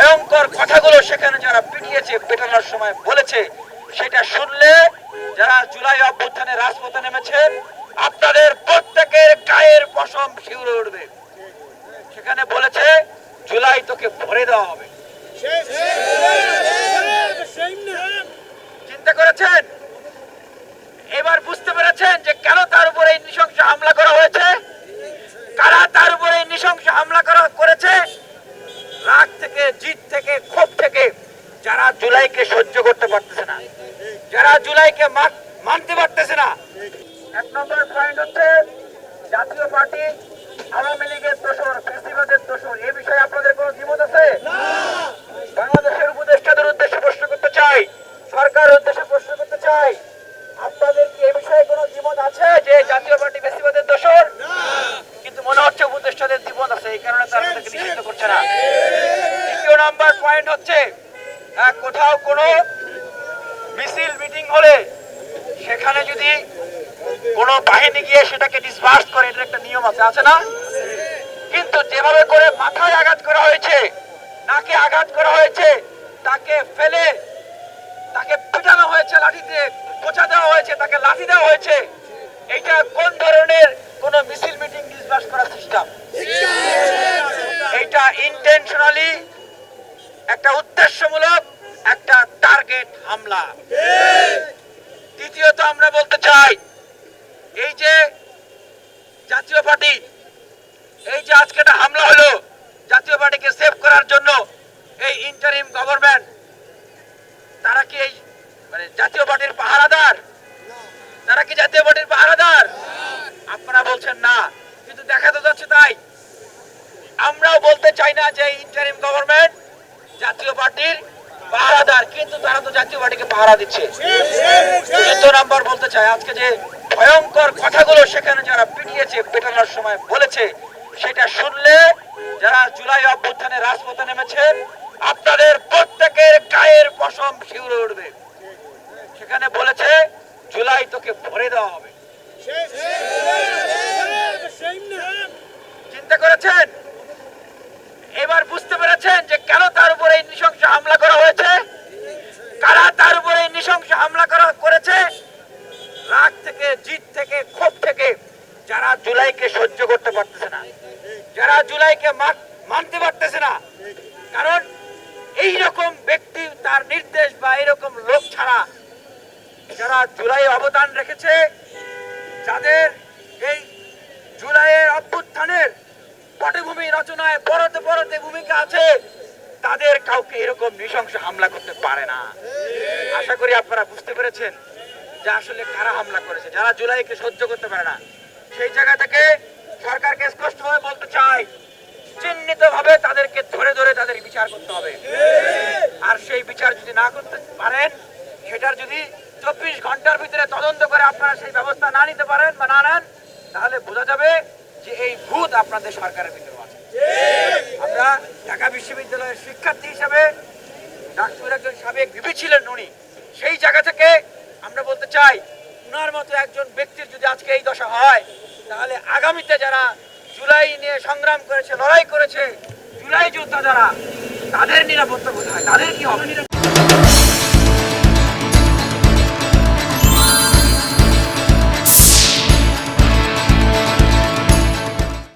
ভয়ঙ্কর কথাগুলো সেখানে যারা পিটিয়েছে, পেটানোর সময় বলেছে, সেটা শুনলে যারা জুলাই অভ্যুত্থানে রাজপথে নেমেছেন আপনাদের প্রত্যেকের গায়ের পশম শিউরে উঠবে। সেখানে বলেছে, জুলাই তোকে ভরে দেওয়া হবে। চিন্তা করেছেন? এবার বুঝতে পেরেছেন যে কেন তার উপরে নৃশংস হামলা করা হয়েছে? কারা তার উপরে নৃশংস হামলা করা করেছে? রাগ থেকে জিত থেকে ক্ষোভ থেকে যারা জুলাইকে সহ্য করতে পারতেছে না যারা জুলাইকে মানতে পারতেছে না। এক নম্বর পয়েন্ট হচ্ছে জাতীয় পার্টি আওয়ামী লীগের দোষর ফেসিবাদের দোষর এই বিষয়ে আপনাদের কোনো দ্বিমত আছে? বাংলাদেশের উপদেষ্টাদের উদ্দেশ্যে প্রশ্ন করতে চাই সরকারের উদ্দেশ্যে প্রশ্ন করতে চাই আপনাদের কি এ বিষয়ে কোনো দ্বিমত আছে যে জাতীয় পার্টি বেশিবাদের দোষর? কিন্তু মনে হচ্ছে উপদেষ্টাদের দ্বিমত আছে এই কারণে তারা তাদেরকে নিষিদ্ধ করছে না। দ্বিতীয় নাম্বার পয়েন্ট হচ্ছে কোথাও কোনো মিছিল মিটিং হলে সেখানে যদি কোনো বাহিনী গিয়ে সেটাকে ডিসবার্স করে এটার একটা নিয়ম আছে আছে না? কিন্তু যেভাবে করে মাথায় আঘাত করা হয়েছে নাকে আঘাত করা হয়েছে তাকে ফেলে তাকে পেটানো হয়েছে লাঠি দিয়ে বোঝা দেওয়া হয়েছে তাকে লাঠি দেওয়া হয়েছে এটা কোন ধরনের কোন মিছিল মিটিং ডিসবাস করার সিস্টেম এটা ইন্টেনশনালি একটা উদ্দেশ্যমূলক, একটা টার্গেট হামলা। দ্বিতীয়ত আমরা বলতে চাই, এই যে জাতীয় পার্টি, এই যে আজকে একটা হামলা হলো, জাতীয় পার্টিকে সেভ করার জন্য এই ইন্টারিম গভর্নমেন্ট তারা কি এই মানে জাতীয় পার্টির পাহারাদার? তারা কি জাতীয় পার্টির পাহারাদার? আপনারা বলছেন না, কিন্তু দেখা তো যাচ্ছে তাই। আমরাও বলতে চাই না যে ইন্টারিম গভর্নমেন্ট জাতীয় পার্টির পাহারাদার, কিন্তু তারা তো জাতীয় পার্টিকে পাহারা দিচ্ছে। চতুর্থ নাম্বার বলতে চাই, আজকে যে ভয়ঙ্কর কথাগুলো সেখানে যারা পিটিয়েছে, পেটানোর সময় বলেছে, সেটা শুনলে যারা জুলাই অভ্যুত্থানে রাজপথে নেমেছেন আপনাদের প্রত্যেকের গায়ের পশম শিউরে উঠবে। সেখানে বলেছে, জুলাই তোকে ভরে দেওয়া হবে। চিন্তা করেছেন? এবার বুঝতে পেরেছেন যে উপরে নৃশংস হামলা করা হয়েছে? কারা তার উপরে নৃশংস হামলা করা করেছে? রাগ থেকে জিত থেকে, ক্ষোভ থেকে যারা জুলাইকে সহ্য করতে পারতেছে না, যারা জুলাইকে মানতে পারতেছে না, কারণ এই রকম ব্যক্তি তার নির্দেশ বা এরকম লোক ছাড়া যারা জুলাই অবদান রেখেছে, যাদের এই জুলাইয়ের অভ্যুত্থানের পটভূমি রচনায় পরতে পরতে ভূমিকা আছে তাদের কাউকে এরকম নৃশংস হামলা করতে পারে না। আশা করি আপনারা বুঝতে পেরেছেন যে আসলে কারা হামলা করেছে, যারা জুলাইকে সহ্য করতে পারে না। সেই জায়গা থেকে সরকারকে স্পষ্টভাবে বলতে চাই চিহ্নিত ভাবে তাদেরকে ধরে ধরে তাদের বিচার করতে হবে। আর সেই বিচার যদি না করতে পারেন, সেটার যদি চব্বিশ ঘণ্টার ভিতরে তদন্ত করে আপনারা সেই ব্যবস্থা না নিতে পারেন বা না নেন, তাহলে বোঝা যাবে যে এই ভূত আপনাদের সরকারের ভিতরে আছে। আমরা ঢাকা বিশ্ববিদ্যালয়ের শিক্ষার্থী হিসাবে ডাক্তার একজন সাবেক ভিপি ছিলেন উনি। সেই জায়গা থেকে আমরা বলতে চাই, উনার মতো একজন ব্যক্তির যদি আজকে এই দশা হয়, তাহলে আগামীতে যারা জুলাই নিয়ে সংগ্রাম করেছে, লড়াই করেছে, জুলাই যোদ্ধা যারা, তাদের নিরাপত্তা কোথায়? তাদের কি হবে?